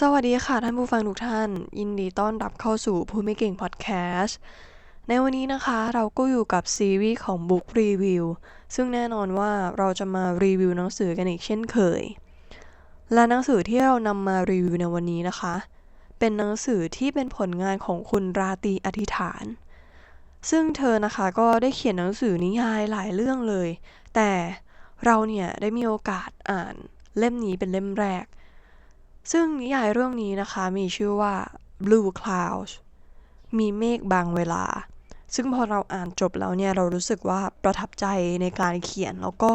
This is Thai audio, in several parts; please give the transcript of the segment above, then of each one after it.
สวัสดีค่ะท่านผู้ฟังทุกท่าน ยินดีต้อนรับเข้าสู่ผู้ไม่เก่งพอดแคสต์ในวันนี้นะคะเราก็อยู่กับซีรีส์ของ Book Review ซึ่งแน่นอนว่าเราจะมารีวิวหนังสือกันอีกเช่นเคย และหนังสือที่เรานำมารีวิวในวันนี้นะคะ เป็นหนังสือที่เป็นผลงานของคุณราตีอธิษฐาน ซึ่งเธอนะคะก็ได้เขียนหนังสือนิยายหลายเรื่องเลย แต่เราเนี่ยได้มีโอกาสอ่านเล่มนี้เป็นเล่มแรก ซึ่งนิยายเรื่องนี้นะคะมีชื่อว่า Blue Clouds มีเมฆบางเวลา ซึ่งพอเราอ่านจบแล้วเนี่ย เรารู้สึกว่าประทับใจในการเขียนแล้วก็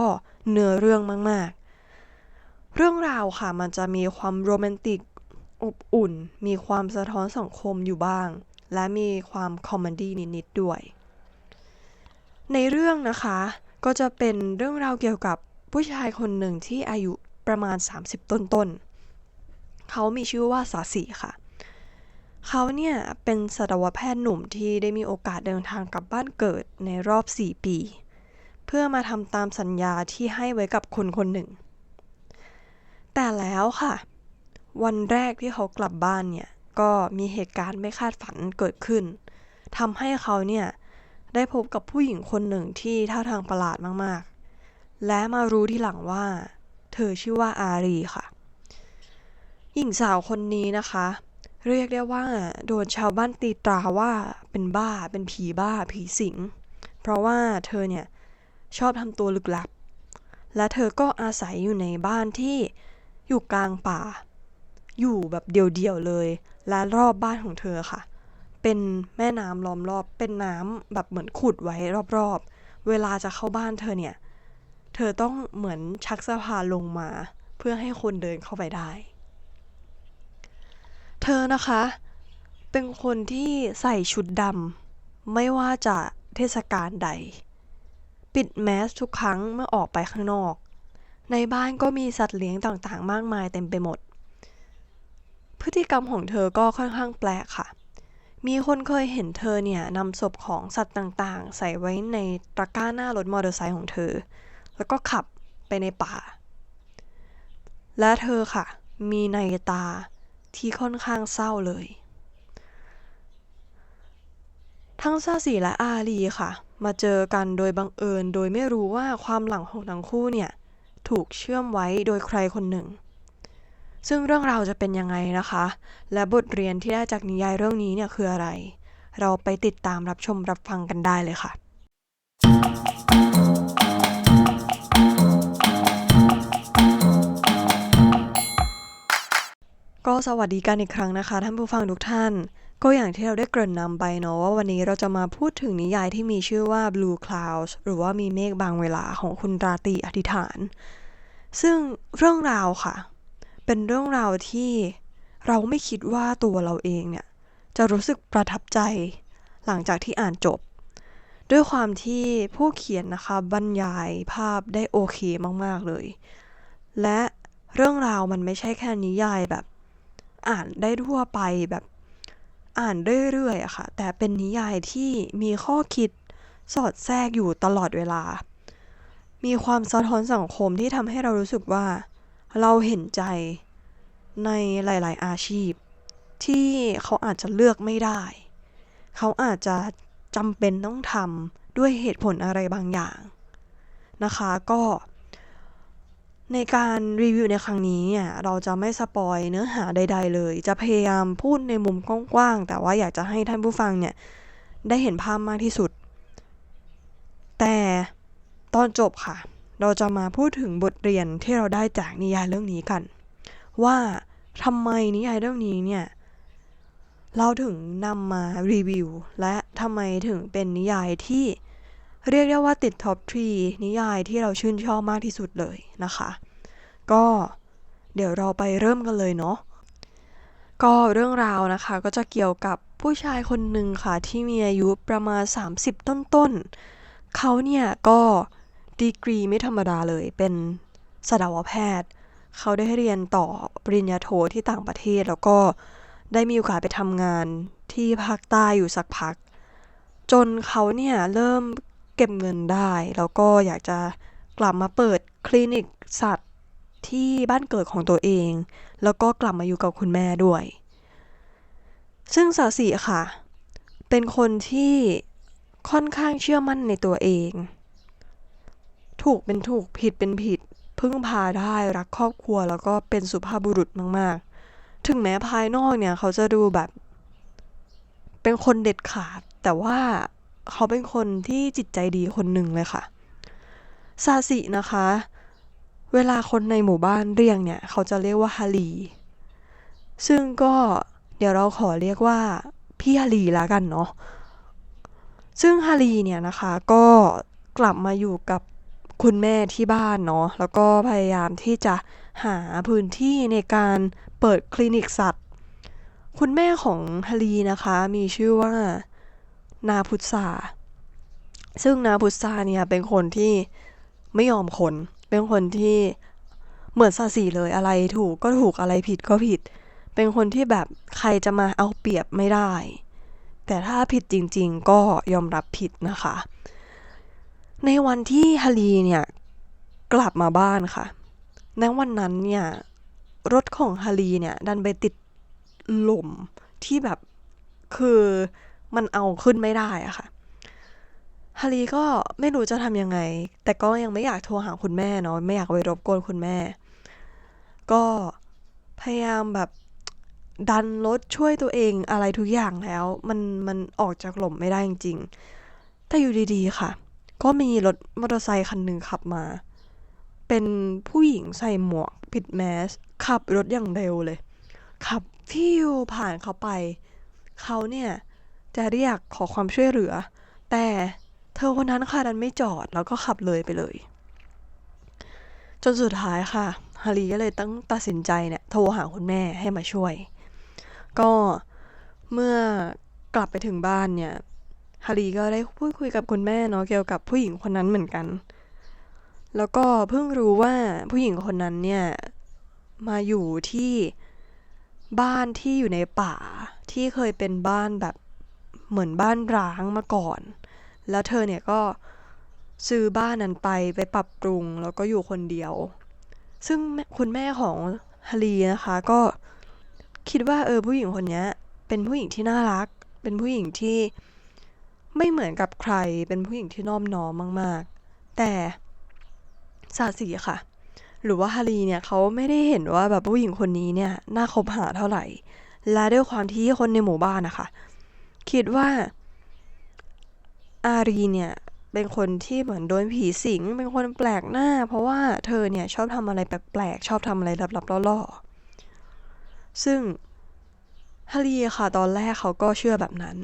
เนื้อเรื่องมาก ๆ เรื่องราวค่ะมันจะมีความโรแมนติกอบอุ่น มีความสะท้อนสังคมอยู่บ้าง และมีความคอมเมดี้นิด ๆ ด้วย ในเรื่องนะคะก็จะเป็นเรื่องราวเกี่ยวกับผู้ชายคนหนึ่งที่อายุประมาณ 30 ต้นๆ เขามีชื่อว่าสาสีค่ะ เขาเนี่ยเป็นสัตวแพทย์หนุ่มที่ได้มีโอกาสเดินทางกลับบ้านเกิดในรอบ 4 ปี เพื่อมาทำตามสัญญาที่ให้ไว้กับคนคนหนึ่ง แต่แล้วค่ะ วันแรกที่เขากลับบ้านเนี่ย ก็มีเหตุการณ์ไม่คาดฝันเกิดขึ้นทำให้เขาเนี่ยได้พบกับผู้หญิงคนหนึ่งที่ท่าทางประหลาดมาก ๆ และมารู้ทีหลังว่า เธอชื่อว่าอารีค่ะ หญิงสาวคนนี้นะคะ เรียกได้ว่า โดนชาวบ้านตีตราว่าเป็นบ้าเป็นผีบ้าผีสิง เพราะว่าเธอเนี่ย ชอบทำตัวลึกลับ และเธอก็อาศัยอยู่ในบ้านที่อยู่กลางป่า อยู่แบบเดี่ยวๆเลย และรอบบ้านของเธอค่ะ เป็นแม่น้ำล้อมรอบ เป็นน้ำแบบเหมือนขุดไว้รอบๆ เวลาจะเข้าบ้านเธอเนี่ย เธอต้องเหมือนชักสะพานลงมา เพื่อให้คนเดินเข้าไปได้ เธอนะคะ เป็นคนที่ใส่ชุดดำ ไม่ว่าจะเทศกาลใด ปิดแมสทุกครั้งเมื่อออกไปข้างนอก ในบ้านก็มีสัตว์เลี้ยงต่างๆ มากมายเต็มไปหมด พฤติกรรมของเธอก็ค่อนข้างแปลกค่ะ มีคนเคยเห็นเธอเนี่ยนำศพของสัตว์ต่างๆ ใส่ไว้ในตะกร้าหน้ารถมอเตอร์ไซค์ของเธอ แล้วก็ขับไปในป่า และเธอค่ะ มีในตา ที่ค่อนข้างเศร้าเลย ทั้งซาสีและอาลีค่ะ มาเจอกันโดยบังเอิญ โดยไม่รู้ว่าความหลังของทั้งคู่เนี่ยถูกเชื่อมไว้โดยใครคนหนึ่ง ซึ่งเรื่องราวจะเป็นยังไงนะคะ และบทเรียนที่ได้จากนิยายเรื่องนี้เนี่ยคืออะไร เราไปติดตามรับชมรับฟังกันได้เลยค่ะ สวัสดีกันอีกครั้งนะคะ ท่านผู้ฟังทุกท่าน ก็อย่างที่เราได้เกริ่นนำไปเนาะว่าวันนี้เราจะมาพูดถึงนิยายที่มีชื่อว่า Blue Clouds หรือว่ามีเมฆบางเวลาของคุณราตรีอธิษฐาน ซึ่งเรื่องราวค่ะ เป็นเรื่องราวที่เราไม่คิดว่าตัวเราเองเนี่ย จะรู้สึกประทับใจหลังจากที่อ่านจบ ด้วยความที่ผู้เขียนนะคะบรรยายภาพได้โอเคมากๆเลย และเรื่องราวมันไม่ใช่แค่นิยายแบบ อ่านได้ทั่วไปแบบอ่านเรื่อยๆอะค่ะ แต่เป็นนิยายที่มีข้อคิดสอดแทรกอยู่ตลอดเวลา มีความสะท้อนสังคมที่ทำให้เรารู้สึกว่า เราเห็นใจในหลาย ๆ อาชีพ ที่เขาอาจจะเลือกไม่ได้ เขาอาจจะจำเป็นต้องทำด้วยเหตุผลอะไรบางอย่างนะคะ ก็ ในการรีวิวในครั้งนี้เนี่ย เราจะไม่สปอยเนื้อหาใด ๆ เลย จะพยายามพูดในมุมกว้างๆ แต่ว่าอยากจะให้ท่านผู้ฟังเนี่ย ได้เห็นภาพมากที่สุด แต่ตอนจบค่ะ เราจะมาพูดถึงบทเรียนที่เราได้จากนิยายเรื่องนี้กัน ว่าทำไมนิยายเรื่องนี้เนี่ย เราถึงนำมารีวิว และทำไมถึงเป็นนิยายที่ เรียกได้ว่าติดท็อปทรีนิยายที่เราชื่นชอบมากที่สุดเลยนะคะ ก็เดี๋ยวเราไปเริ่มกันเลยเนาะก็เรื่องราวนะคะก็จะเกี่ยวกับผู้ชายคนหนึ่งค่ะ ที่มีอายุประมาณ 30 ต้นๆเขาเนี่ยก็ดีกรีไม่ธรรมดาเลยเป็นสัตวแพทย์ เขาได้เรียนต่อปริญญาโทที่ต่างประเทศ แล้วก็ได้มีโอกาสไปทำงานที่ภาคใต้อยู่สักพัก จนเขาเนี่ยเริ่ม เก็บเงินได้ แล้วก็อยากจะกลับมาเปิดคลินิกสัตว์ที่บ้านเกิดของตัวเอง แล้วก็กลับมาอยู่กับคุณแม่ด้วย ซึ่งสาสีค่ะ เป็นคนที่ค่อนข้างเชื่อมั่นในตัวเอง ถูกเป็นถูกผิดเป็นผิด พึ่งพาได้รักครอบครัวแล้วก็เป็นสุภาพบุรุษมาก ๆ ถึงแม้ภายนอกเนี่ยเขาจะดูแบบ เป็นคนเด็ดขาดแต่ว่า เขาเป็นคนที่จิตใจดีคนหนึ่งเลยค่ะซาสินะคะ เวลาคนในหมู่บ้านเรียกเนี่ย เขาจะเรียกว่าฮารีซึ่งก็เดี๋ยวเราขอเรียกว่าพี่ฮารีละกันเนาะซึ่งฮารีเนี่ยนะคะก็กลับมาอยู่กับคุณแม่ที่บ้านเนาะแล้วก็พยายามที่จะหาพื้นที่ในการเปิดคลินิกสัตว์ คุณแม่ของฮารีนะคะ มีชื่อว่า นาพุทธาซึ่งนาพุทธาเนี่ยเป็นคนที่ไม่ยอมคน เป็นคนที่เหมือนซาสีเลยอะไรถูกก็ถูกอะไรผิดก็ผิด เป็นคนที่แบบใครจะมาเอาเปรียบไม่ได้ แต่ถ้าผิดจริงๆ ก็ยอมรับผิดนะคะ ในวันที่ฮารีเนี่ยกลับมาบ้านค่ะในวันนั้นเนี่ยรถของฮารีเนี่ยดันไปติดหล่มที่แบบคือ มันเอาขึ้นไม่ได้อะค่ะฮารีก็ไม่รู้จะทำยังไง แต่ก็ยังไม่อยากโทรหาคุณแม่เนาะไม่อยากไปรบกวนคุณแม่ ก็พยายามแบบดันรถช่วยตัวเองอะไรทุกอย่างแล้ว มันมันออกจากหล่มไม่ได้จริงๆ แต่อยู่ดีๆ ค่ะ ก็มีรถมอเตอร์ไซค์คันหนึ่งขับมา เป็นผู้หญิงใส่หมวกปิดแมส ขับรถอย่างเร็วเลย ขับฟิวผ่านเขาไป เขาเนี่ย จะเรียกขอความช่วยเหลือ แต่เธอคนนั้นค่ะดันไม่จอดแล้วก็ขับเลยไปเลย จนสุดท้ายค่ะฮารีก็เลยต้องตัดสินใจเนี่ยโทรหาคุณแม่ให้มาช่วย ก็เมื่อกลับไปถึงบ้านเนี่ยฮารีก็ได้พูดคุยกับคุณแม่เนาะเกี่ยวกับผู้หญิงคนนั้นเหมือนกัน แล้วก็เพิ่งรู้ว่าผู้หญิงคนนั้นเนี่ยมาอยู่ที่บ้านที่อยู่ในป่าที่เคยเป็นบ้านแบบ เหมือนบ้านร้างมาก่อน แล้วเธอเนี่ยก็ซื้อบ้านนั้นไปไปปรับปรุงแล้วก็อยู่คนเดียว ซึ่งคุณแม่ของฮารีนะคะก็คิดว่าเออผู้หญิงคนนี้เป็นผู้หญิงที่น่ารัก เป็นผู้หญิงที่ไม่เหมือนกับใคร เป็นผู้หญิงที่น้อมน้อมมาก ๆ แต่ซาสีค่ะ หรือว่าฮารีเนี่ยเขาไม่ได้เห็นว่าแบบผู้หญิงคนนี้เนี่ยน่าคบหาเท่าไหร่ และด้วยความที่คนในหมู่บ้านนะคะ คิดว่าอารีเนี่ยเป็นคนที่เหมือนโดนผีสิง เป็นคนแปลกหน้า เพราะว่าเธอเนี่ยชอบทำอะไรแปลกๆ ชอบทำอะไรลับๆล่อๆ ซึ่งฮารีค่ะตอนแรกเขาก็เชื่อแบบนั้น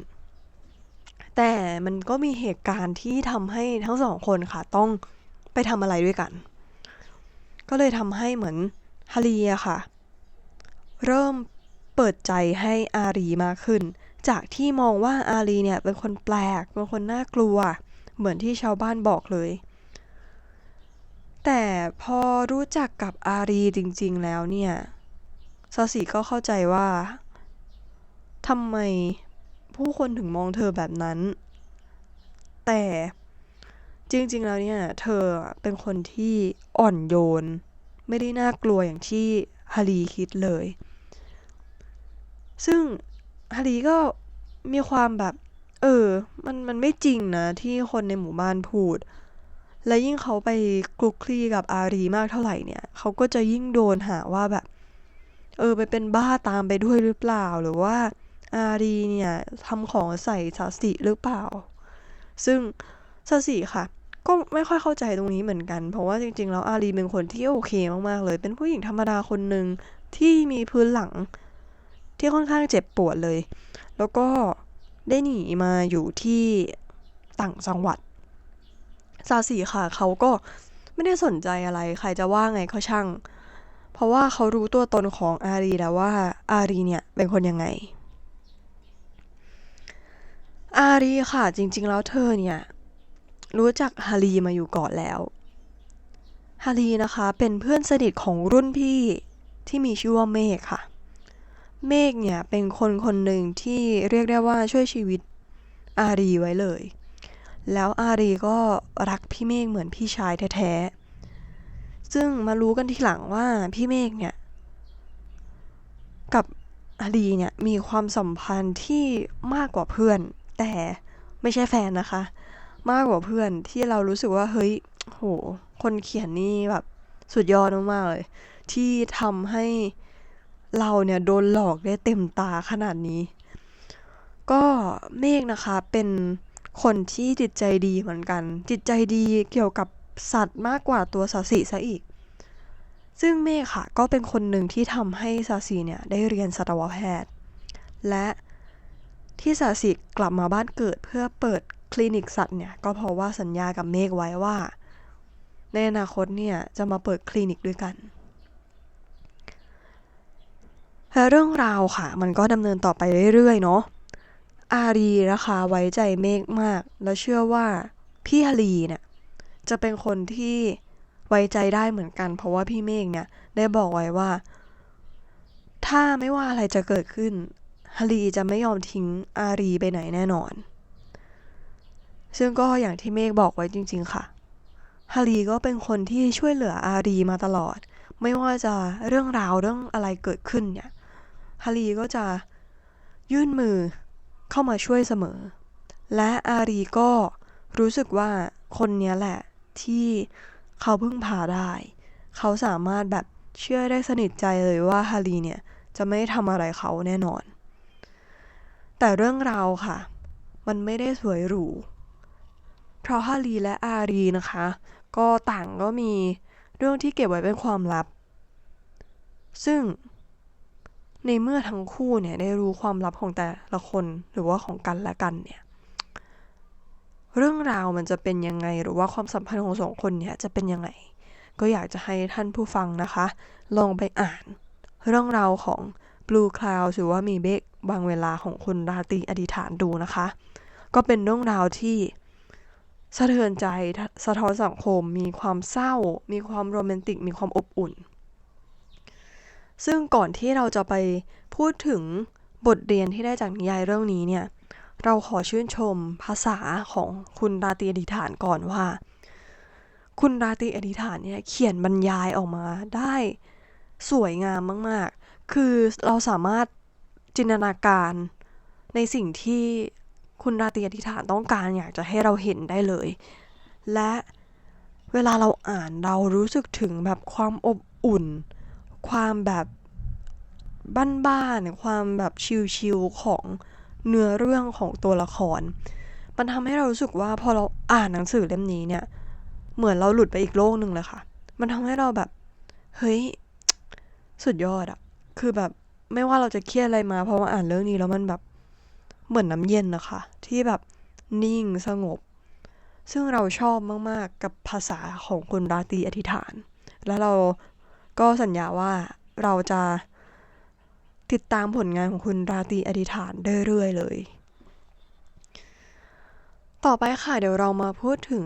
แต่มันก็มีเหตุการณ์ที่ทำให้ทั้งสองคนค่ะต้องไปทำอะไรด้วยกัน ก็เลยทำให้เหมือนฮารีค่ะ เริ่มเปิดใจให้อารีมากขึ้น จากที่มองว่าอารีเนี่ยเป็นคนแปลก เป็นคนน่ากลัว เหมือนที่ชาวบ้านบอกเลย แต่พอรู้จักกับอารีจริงๆแล้วเนี่ยซาสีก็เข้าใจว่าทำไมผู้คนถึงมองเธอแบบนั้น แต่จริงๆแล้วเนี่ย เธอเป็นคนที่อ่อนโยน ไม่ได้น่ากลัวอย่างที่ฮารีคิดเลย ซึ่ง ฮารีก็มีความแบบ เออ มันมันไม่จริงนะที่คนในหมู่บ้านพูด และยิ่งเขาไปคลุกคลีกับอารีมากเท่าไหร่เนี่ย เขาก็จะยิ่งโดนหาว่าแบบ เออ ไปเป็นบ้าตามไปด้วยหรือเปล่า หรือว่า อารีเนี่ยทำของใส่สาสีหรือเปล่า ซึ่งสาสีค่ะก็ไม่ค่อยเข้าใจตรงนี้เหมือนกัน เพราะว่าจริงๆ แล้วอารีเป็นคนที่โอเคมากๆ เลย เป็นผู้หญิงธรรมดาคนหนึ่งที่มีพื้นหลัง ที่ค่อนข้างเจ็บปวดเลย แล้วก็ได้หนีมาอยู่ที่ต่างจังหวัดซาสีค่ะ เขาก็ไม่ได้สนใจอะไร ใครจะว่าไงก็ช่าง เพราะว่าเขารู้ตัวตนของอารีแล้วว่าอารีเนี่ยเป็นคนยังไง อารีค่ะ จริง ๆ แล้วเธอเนี่ย รู้จักฮารีมาอยู่ก่อนแล้วฮารีนะคะ เป็นเพื่อนสนิทของรุ่นพี่ที่มีชื่อว่าเมฆค่ะ เมฆเนี่ยเป็นคนคนหนึ่งที่เรียกได้ว่าช่วยชีวิตอารีไว้เลย แล้วอารีก็รักพี่เมฆเหมือนพี่ชายแท้ๆ ซึ่งมารู้กันทีหลังว่าพี่เมฆเนี่ย กับอาลีเนี่ยมีความสัมพันธ์ที่มากกว่าเพื่อน แต่ไม่ใช่แฟนนะคะ มากกว่าเพื่อนที่เรารู้สึกว่าเฮ้ยโห คนเขียนนี่แบบสุดยอดมากๆเลย ที่ทำให้ เราเนี่ยโดนหลอกได้เต็มตาขนาดนี้ ก็เมฆนะคะเป็นคนที่จิตใจดีเหมือนกัน จิตใจดีเกี่ยวกับสัตว์มากกว่าตัวสาสีซะอีก ซึ่งเมฆค่ะก็เป็นคนหนึ่งที่ทำให้สาสีเนี่ยได้เรียนสัตวแพทย์ และที่สาสีกลับมาบ้านเกิดเพื่อเปิดคลินิกสัตว์เนี่ยก็เพราะว่าสัญญากับเมฆไว้ว่า ในอนาคตเนี่ยจะมาเปิดคลินิกด้วยกัน และเรื่องราวค่ะ มันก็ดำเนินต่อไปเรื่อยๆเนาะอารีนะคะไว้ใจเมฆมาก และเชื่อว่าพี่ฮารีเนี่ยจะเป็นคนที่ไว้ใจได้เหมือนกัน เพราะว่าพี่เมฆเนี่ยได้บอกไว้ว่า ถ้าไม่ว่าอะไรจะเกิดขึ้นฮารีจะไม่ยอมทิ้งอารีไปไหนแน่นอน ซึ่งก็อย่างที่เมฆบอกไว้จริง ๆ ค่ะฮารีก็เป็นคนที่ช่วยเหลืออารีมาตลอด ไม่ว่าจะเรื่องราวเรื่องอะไรเกิดขึ้นเนี่ย ฮารีก็จะยื่นมือเข้ามาช่วยเสมอ และอารีก็รู้สึกว่าคนนี้แหละ ที่เขาพึ่งพาได้ เขาสามารถแบบเชื่อได้สนิทใจเลยว่าฮารีเนี่ย จะไม่ทำอะไรเขาแน่นอน แต่เรื่องราวค่ะ มันไม่ได้สวยหรู เพราะฮารีและอารีนะคะ ก็ต่างก็มีเรื่องที่เก็บไว้เป็นความลับ ซึ่ง ในเมื่อทั้งคู่เนี่ยได้รู้ความลับของแต่ละคนหรือว่าของกันและกันเนี่ย เรื่องราวมันจะเป็นยังไงหรือว่าความสัมพันธ์ของสองคนเนี่ยจะเป็นยังไง ก็อยากจะให้ท่านผู้ฟังนะคะ ลองไปอ่านเรื่องราวของ Blue Cloud หรือว่ามีเบกบางเวลาของคุณราตรีอธิษฐานดูนะคะ ก็เป็นเรื่องราวที่สะเทือนใจสะท้อนสังคม มีความเศร้า มีความโรแมนติก มีความอบอุ่น ซึ่งก่อนที่เราจะไปพูดถึงบทเรียนที่ได้จากนิยายเรื่องนี้เนี่ย เราขอชื่นชมภาษาของคุณราตรีอธิฐานก่อนว่า คุณราตรีอธิฐานเนี่ยเขียนบรรยายออกมาได้สวยงามมาก ๆ คือเราสามารถจินตนาการในสิ่งที่คุณราตรีอธิษฐานต้องการอยากจะให้เราเห็นได้เลย และเวลาเราอ่านเรารู้สึกถึงแบบความอบอุ่น ความแบบบ้านๆความแบบชิลๆของเนื้อเรื่องของตัวละคร มันทำให้เรารู้สึกว่าพอเราอ่านหนังสือเล่มนี้เนี่ย เหมือนเราหลุดไปอีกโลกหนึ่งเลยค่ะ มันทำให้เราแบบ เฮ้ย สุดยอดอะคือแบบไม่ว่าเราจะเครียดอะไรมาพราะว่าอ่านเรื่องนี้แล้วมันแบบเหมือนน้ำเย็นนะคะ ที่แบบนิ่งสงบ ซึ่งเราชอบมาก ๆ กับภาษาของคุณราตรีอธิษฐาน แล้วเรา ก็สัญญาว่าเราจะติดตามผลงานของคุณราตรีอธิษฐานเรื่อยๆเลย ต่อไปค่ะเดี๋ยวเรามาพูดถึง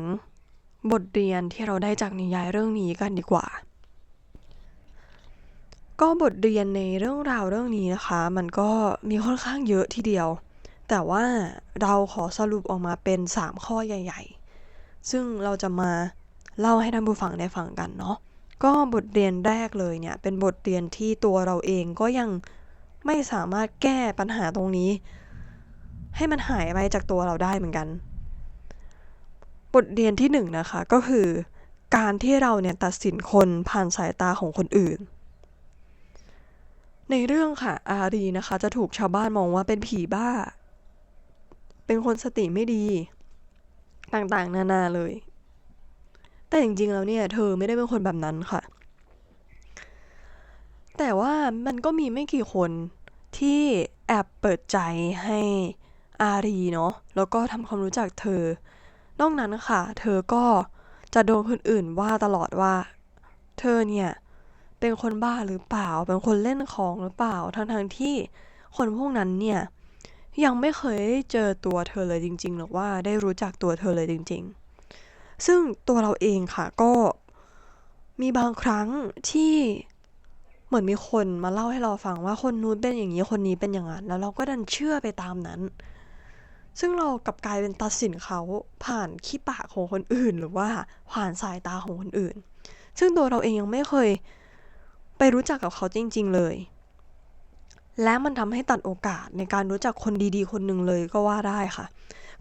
บทเรียนที่เราได้จากนิยายเรื่องนี้กันดีกว่า ก็บทเรียนในเรื่องราวเรื่องนี้นะคะ มันก็มีค่อนข้างเยอะทีเดียว แต่ว่าเราขอสรุปออกมาเป็น 3 ข้อใหญ่ ๆ ซึ่งเราจะมาเล่าให้ท่านผู้ฟังได้ฟังกันเนาะ ก็บทเรียนแรกเลยเนี่ย เป็นบทเรียนที่ตัวเราเองก็ยังไม่สามารถแก้ปัญหาตรงนี้ ให้มันหายไปจากตัวเราได้เหมือนกัน บทเรียนที่หนึ่งนะคะก็คือ การที่เราเนี่ยตัดสินคนผ่านสายตาของคนอื่น ในเรื่องค่ะอารีนะคะ จะถูกชาวบ้านมองว่าเป็นผีบ้า เป็นคนสติไม่ดี ต่างๆ นานาเลย แต่จริงๆแล้วเนี่ย เธอไม่ได้เป็นคนแบบนั้นค่ะ แต่ว่ามันก็มีไม่กี่คนที่แอบเปิดใจให้อารีเนาะแล้วก็ทำความรู้จักเธอ นอกนั้นค่ะ เธอก็จะโดนคนอื่นว่าตลอดว่า เธอเนี่ยเป็นคนบ้าหรือเปล่า เป็นคนเล่นของหรือเปล่า ทั้งๆที่คนพวกนั้นเนี่ย ยังไม่เคยเจอตัวเธอเลยจริง ๆ หรือว่าได้รู้จักตัวเธอเลยจริง ๆ ซึ่งตัวเราเองค่ะก็มีบางครั้งที่เหมือนมีคนมาเล่าให้เราฟังว่าคนนู้นเป็นอย่างนี้คนนี้เป็นอย่างนั้น แล้วเราก็ดันเชื่อไปตามนั้น ซึ่งเรากลับกลายเป็นตัดสินเขาผ่านขี้ปากของคนอื่น หรือว่าผ่านสายตาของคนอื่น ซึ่งตัวเราเองยังไม่เคยไปรู้จักกับเขาจริง ๆ เลย และมันทำให้ตัดโอกาสในการรู้จักคนดีๆ คนหนึ่งเลยก็ว่าได้ค่ะ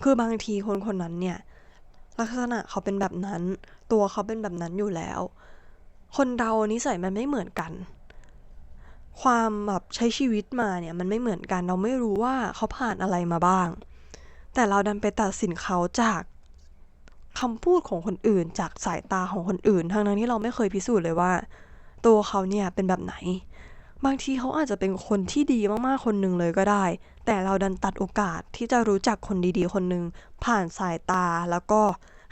คือบางทีคนคนนั้นเนี่ย ลักษณะเขาเป็นแบบนั้น ตัวเขาเป็นแบบนั้นอยู่แล้ว คนเรานิสัยมันไม่เหมือนกัน ความแบบใช้ชีวิตมาเนี่ยมันไม่เหมือนกันเราไม่รู้ว่าเขาผ่านอะไรมาบ้าง แต่เราดันไปตัดสินเขาจากคำพูดของคนอื่น จากสายตาของคนอื่น ทั้งนั้นที่เราไม่เคยพิสูจน์เลยว่า ตัวเขาเนี่ยเป็นแบบไหน บางทีเขาอาจจะเป็นคนที่ดีมากๆ คนหนึ่งเลยก็ได้ แต่เราดันตัดโอกาสที่จะรู้จักคนดีๆ คนหนึ่งผ่านสายตาแล้วก็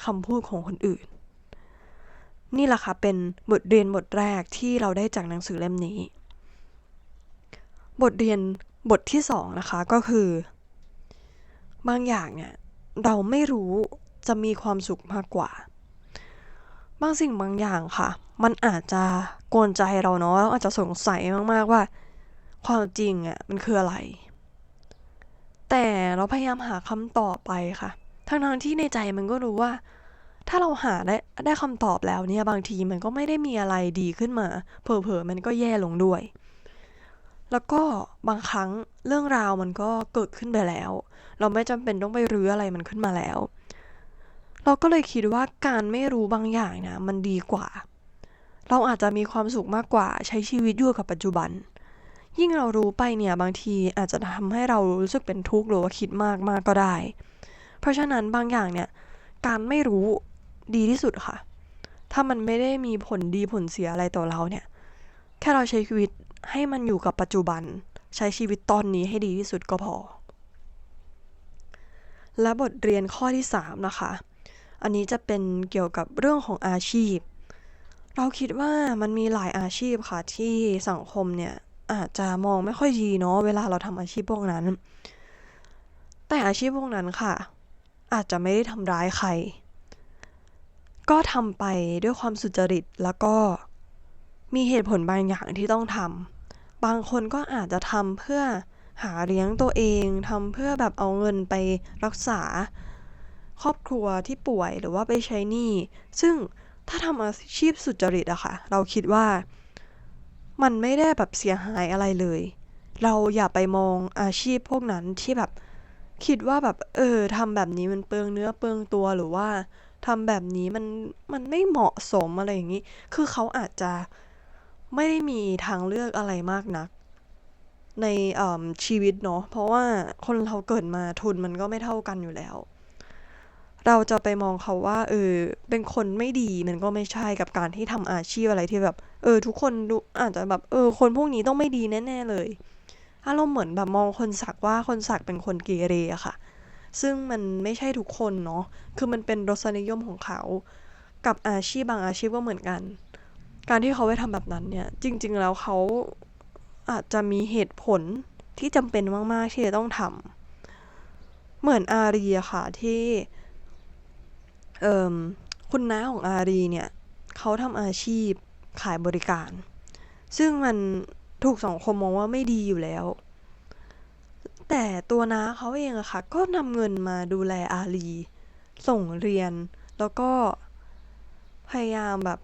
คำพูดของคนอื่น นี่แหละค่ะเป็นบทเรียนบทแรกที่เราได้จากหนังสือเล่มนี้ บทเรียนบทที่สองนะคะก็คือ บางอย่างเนี่ยเราไม่รู้จะมีความสุขมากกว่า บางสิ่งบางอย่างค่ะ มันอาจจะกวนใจเราเนาะเราอาจจะสงสัยมากๆว่า ความจริงอะมันคืออะไร แต่เราพยายามหาคำตอบไปค่ะทั้งทที่ในใจมันก็รู้ว่า ถ้าเราหาได้ได้คำตอบแล้วเนี่ยบางทีมันก็ไม่ได้มีอะไรดีขึ้นมา เผลอๆมันก็แย่ลงด้วย แล้วก็บางครั้งเรื่องราวมันก็เกิดขึ้นไปแล้ว เราไม่จำเป็นต้องไปรื้ออะไรมันขึ้นมาแล้ว เราก็เลยคิดว่าการไม่รู้บางอย่างนะมันดีกว่า เราอาจจะมีความสุขมากกว่าใช้ชีวิตอยู่กับปัจจุบัน ยิ่งเรารู้ไปเนี่ยบางทีอาจจะทำให้เรารู้สึกเป็นทุกข์หรือว่าคิดมากมากก็ได้ เพราะฉะนั้นบางอย่างเนี่ยการไม่รู้ดีที่สุดค่ะ ถ้ามันไม่ได้มีผลดีผลเสียอะไรต่อเราเนี่ย แค่เราใช้ชีวิตให้มันอยู่กับปัจจุบัน ใช้ชีวิตตอนนี้ให้ดีที่สุดก็พอ และบทเรียนข้อที่ 3 นะคะ อันนี้จะเป็นเกี่ยวกับเรื่องของอาชีพ เราคิดว่ามันมีหลายอาชีพค่ะที่สังคมเนี่ยอาจจะมองไม่ค่อยดีเนาะเวลาเราทำอาชีพพวกนั้น แต่อาชีพพวกนั้นค่ะ อาจจะไม่ได้ทำร้ายใคร ก็ทำไปด้วยความสุจริตแล้วก็มีเหตุผลบางอย่างที่ต้องทำบางคนก็อาจจะทำเพื่อหาเลี้ยงตัวเองทำเพื่อแบบเอาเงินไปรักษา ครอบครัวที่ป่วยหรือว่าไปใช้หนี้ ซึ่งถ้าทำอาชีพสุจริตอะค่ะ เราคิดว่ามันไม่ได้แบบเสียหายอะไรเลย เราอย่าไปมองอาชีพพวกนั้นที่แบบคิดว่าแบบเออทำแบบนี้มันเปลืองเนื้อเปลืองตัวหรือว่าทำแบบนี้มันมันไม่เหมาะสมอะไรอย่างนี้ คือเขาอาจจะไม่ได้มีทางเลือกอะไรมากนัก ในชีวิตเนาะ เพราะว่าคนเราเกิดมาทุนมันก็ไม่เท่ากันอยู่แล้ว เราจะไปมองเขาว่า เออ เป็นคนไม่ดีมันก็ไม่ใช่กับการที่ทำอาชีพอะไรที่แบบ เออ ทุกคนดูอาจจะแบบ เออ คนพวกนี้ต้องไม่ดีแน่ ๆ เลยอารมณ์เหมือนแบบมองคนสักว่าคนสักเป็นคนเกเรอะค่ะ ซึ่งมันไม่ใช่ทุกคนเนาะ คือมันเป็นรสนิยมของเขา กับอาชีพบางอาชีพก็เหมือนกัน การที่เขาไปทำแบบนั้นเนี่ย จริง ๆ แล้วเขาอาจจะมีเหตุผลที่จำเป็นมาก ๆ ที่จะต้องทำเหมือนอารีอะค่ะที่ เอ่อคุณน้าของอารีเนี่ยเขาทำอาชีพขายบริการ ซึ่งมันถูกสังคมมองว่าไม่ดีอยู่แล้ว แต่ตัวน้าเขาเองอะค่ะ ก็นำเงินมาดูแลอาลีส่งเรียน แล้วก็พยายามแบบ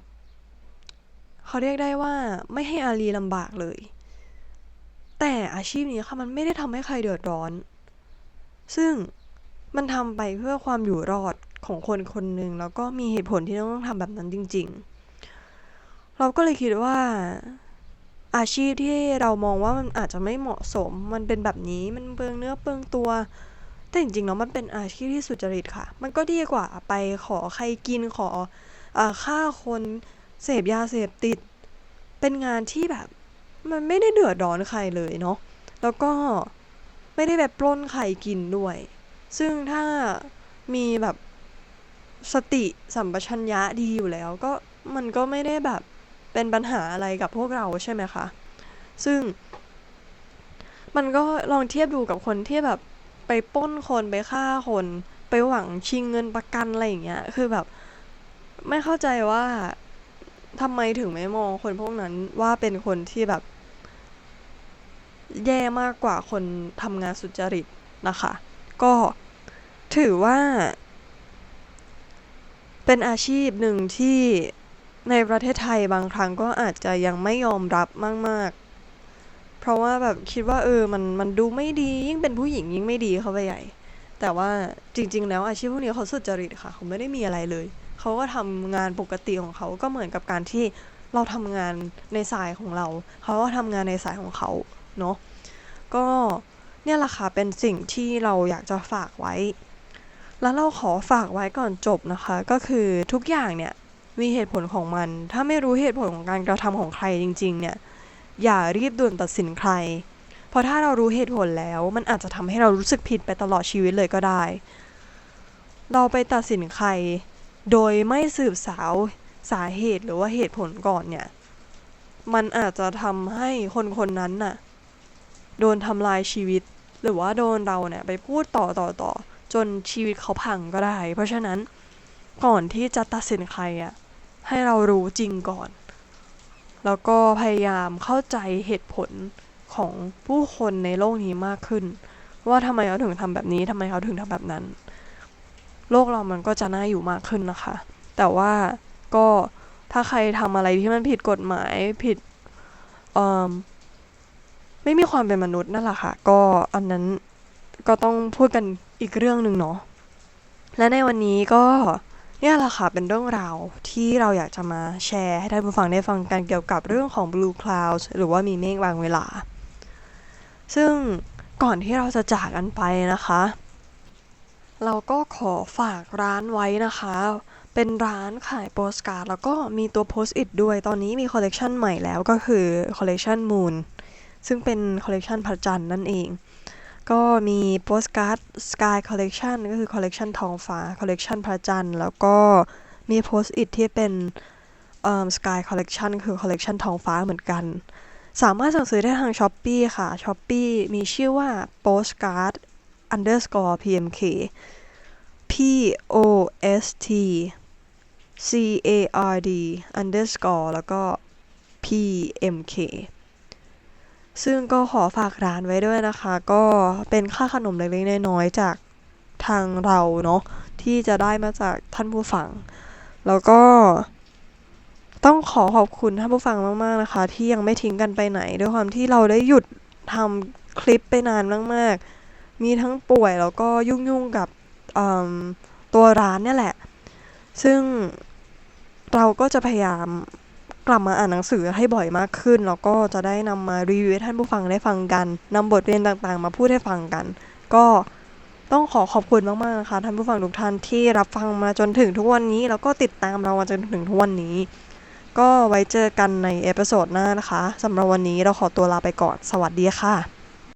เขาเรียกได้ว่าไม่ให้อาลีลำบากเลย แต่อาชีพนี้ค่ะ มันไม่ได้ทำให้ใครเดือดร้อน ซึ่งมันทำไปเพื่อความอยู่รอด ของคนคนหนึ่งแล้วก็มีเหตุผลที่ต้องทำแบบนั้นจริง ๆ เราก็เลยคิดว่าอาชีพที่เรามองว่ามันอาจจะไม่เหมาะสม มันเป็นแบบนี้ มันเปืองเนื้อเปืองตัว แต่จริงๆแล้วมันเป็นอาชีพที่สุจริตค่ะ มันก็ดีกว่าไปขอใครกินขออฆ่าคนเสพยาเสพติด เป็นงานที่แบบ มันไม่ได้เดือดร้อนใครเลยเนาะ แล้วก็ไม่ได้แบบปล้นใครกินด้วย ซึ่งถ้ามีแบบ สติสัมปชัญญะดีอยู่แล้วก็มันก็ไม่ได้แบบเป็นปัญหาอะไรกับพวกเราใช่ไหมคะ ซึ่ง มันก็ลองเทียบดูกับคนที่แบบไปป้นคนไปฆ่าคน ไปหวังชิงเงินประกันอะไรอย่างเงี้ย คือแบบ ไม่เข้าใจว่าทำไมถึงไม่มองคนพวกนั้นว่าเป็นคนที่แบบ แย่มากกว่าคนทำงานสุจริตนะคะ ก็ถือว่า เป็นอาชีพหนึ่งที่ในประเทศไทยบางครั้งก็อาจจะยังไม่ยอมรับมาก ๆ เพราะว่าแบบคิดว่าเออมันมันดูไม่ดียิ่งเป็นผู้หญิงยิ่งไม่ดีเข้าไปใหญ่ แต่ว่าจริง ๆ แล้วอาชีพพวกนี้เขาสุจริตค่ะเขาไม่ได้มีอะไรเลย เขาก็ทำงานปกติของเขาก็เหมือนกับการที่เราทำงานในสายของเรา เขาก็ทำงานในสายของเขาเนาะก็เนี่ยแหละค่ะเป็นสิ่งที่เราอยากจะฝากไว้ แล้วเราขอฝากไว้ก่อนจบนะคะ ก็คือทุกอย่างเนี่ยมีเหตุผลของมัน ถ้าไม่รู้เหตุผลของการกระทำของใครจริง ๆ เนี่ย อย่ารีบด่วนตัดสินใคร เพราะถ้าเรารู้เหตุผลแล้ว มันอาจจะทำให้เรารู้สึกผิดไปตลอดชีวิตเลยก็ได้ เราไปตัดสินใคร โดยไม่สืบสาวสาเหตุหรือว่าเหตุผลก่อนเนี่ย มันอาจจะทำให้คนคนนั้นน่ะ โดนทำลายชีวิต หรือว่าโดนเราเนี่ยไปพูดต่อต่อต่อ จนชีวิตเขาพังก็ได้ เพราะฉะนั้นก่อนที่จะตัดสินใครอะให้เรารู้จริงก่อน แล้วก็พยายามเข้าใจเหตุผลของผู้คนในโลกนี้มากขึ้น ว่าทำไมเขาถึงทำแบบนี้ทำไมเขาถึงทำแบบนั้น โลกเรามันก็จะน่าอยู่มากขึ้นนะคะ แต่ว่าก็ถ้าใครทำอะไรที่มันผิดกฎหมายผิดไม่มีความเป็นมนุษย์นั่นแหละค่ะ ก็อันนั้น ก็ต้องพูดกันอีกเรื่องหนึ่งเนาะและในวันนี้ก็เนี่ยแหละค่ะเป็นเรื่องราวที่เราอยากจะมาแชร์ให้ท่านผู้ฟังได้ฟังกันเกี่ยวกับเรื่องของ blue clouds หรือว่ามีเมฆบางเวลา ซึ่งก่อนที่เราจะจากกันไปนะคะ เราก็ขอฝากร้านไว้นะคะ เป็นร้านขายโปสการ์ดแล้วก็มีตัวโพสต์อิทด้วย ตอนนี้มีคอลเลกชันใหม่แล้วก็คือคอลเลกชันมูนซึ่งเป็นคอลเลกชันพระจันทร์นั่นเอง ก็มีโปสการ์ดสกายคอลเลกชันก็คือคอลเลกชันทองฟ้า คอลเลกชันพระจันทร์แล้วก็มีโพสอิทที่เป็นเอ่อสกายคอลเลกชันคือคอลเลกชันทองฟ้าเหมือนกัน สามารถสั่งซื้อได้ทาง s h อ p e e ค่ะ s h อ p e e มีชื่อว่า postcard underscore pmk p o s t c a r d underscore แล้วก็ p m k ซึ่งก็ขอฝากร้านไว้ด้วยนะคะ ก็เป็นค่าขนมเล็กๆน้อยๆจากทางเราเนาะที่จะได้มาจากท่านผู้ฟัง แล้วก็ต้องขอขอบคุณท่านผู้ฟังมากๆนะคะ ที่ยังไม่ทิ้งกันไปไหน ด้วยความที่เราได้หยุดทำคลิปไปนานมากๆ มีทั้งป่วยแล้วก็ยุ่งๆกับตัวร้านเนี่ยแหละ ซึ่งเราก็จะพยายาม กลับมาอ่านหนังสือให้บ่อยมากขึ้น แล้วก็จะได้นำมารีวิวให้ท่านผู้ฟังได้ฟังกันนำบทเรียนต่างๆ มาพูดให้ฟังกัน ก็ต้องขอขอบคุณมากๆนะคะท่านผู้ฟังทุกท่านที่รับฟังมาจนถึงทุกวันนี้ แล้วก็ติดตามเรามาจนถึงทุกวันนี้ ก็ไว้เจอกันในเอพิโซดหน้านะคะสำหรับวันนี้เราขอตัวลาไปก่อน สวัสดีค่ะ